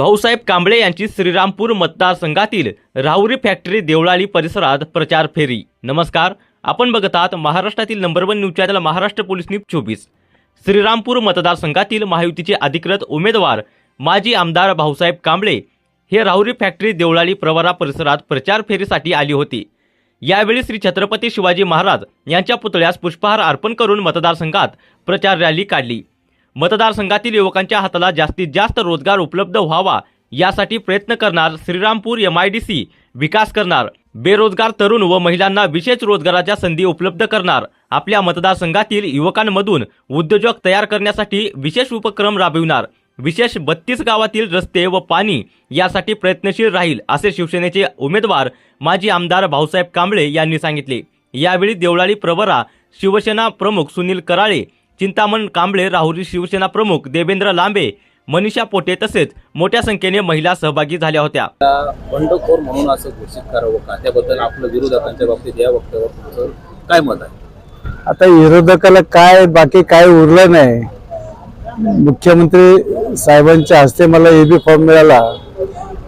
भाऊसाहेब कांबळे यांची श्रीरामपूर मतदारसंघातील राहुरी फॅक्टरी देवळाली परिसरात प्रचार फेरी. नमस्कार. आपण बघत आहात महाराष्ट्रातील number one news channel Maharashtra police news चोवीस. श्रीरामपूर मतदारसंघातील महायुतीचे अधिकृत उमेदवार माजी आमदार भाऊसाहेब कांबळे हे राहुरी फॅक्टरी देवळाली प्रवरा परिसरात प्रचार फेरीसाठी आली होती. यावेळी श्री छत्रपती शिवाजी महाराज यांच्या पुतळ्यास पुष्पहार अर्पण करून मतदारसंघात प्रचार रॅली काढली. मतदारसंघातील युवकांच्या हाताला जास्तीत जास्त रोजगार उपलब्ध व्हावा यासाठी प्रयत्न करणार Shrirampur M I D C विकास करणार. बेरोजगार तरुण व महिलांना विशेष रोजगाराच्या संधी उपलब्ध करणार. आपल्या मतदारसंघातील युवकांमधून उद्योजक तयार करण्यासाठी विशेष उपक्रम राबविणार. विशेष बत्तीस गावातील रस्ते व पाणी यासाठी प्रयत्नशील राहील असे शिवसेनेचे उमेदवार माजी आमदार भाऊसाहेब कांबळे यांनी सांगितले. यावेळी देवळाली प्रवरा शिवसेना प्रमुख सुनील कराळे चिंतामण कांबळे राहुरी शिवसेना प्रमुख देवेंद्र लांबे मनीषा पोटे तसेच मोठ्या संख्येने महिला सहभागी झाल्या होत्या. बंडखोर म्हणून असं घोषित करावं का? त्याबद्दल आपलं विरोधकांच्या बाबतीत या वक्तव्यावर तुमचं काय मत आहे? आता विरोधकाला काय बाकी काय उरलं नाही. मुख्यमंत्री साहेबांच्या हस्ते मला एबी फॉर्म मिळाला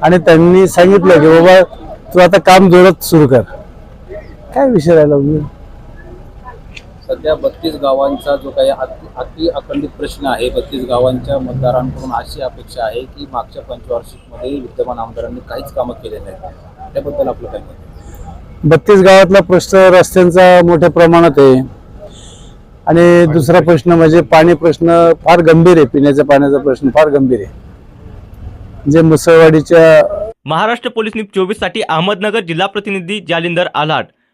आणि त्यांनी सांगितलं की बाबा तू आता काम जोरात सुरू कर. काय विषय राहिला? सध्या बत्तीस गावांचा जो काही अति अति अखंडित प्रश्न आहे बत्तीस गावांच्या मतदारांकडून अशी अपेक्षा आहे की मागच्या पंचवार्षिकमध्ये विद्यमान आमदारांनी काहीच कामं केले नाहीत. त्याबद्दल आपलं काय मत बत्तीस गावातला प्रश्न रस्त्यांचा मोठ्या प्रमाणात आहे. आणि दुसरा प्रश्न. म्हणजे पाणी प्रश्न फार गंभीर आहे पिण्याच्या पाण्याचा प्रश्न फार गंभीर आहे. जे मुसळवाडीच्या महाराष्ट्र पोलीस न्यूज चोवीससाठी अहमदनगर जिल्हा प्रतिनिधी जालिंदर आल्हाट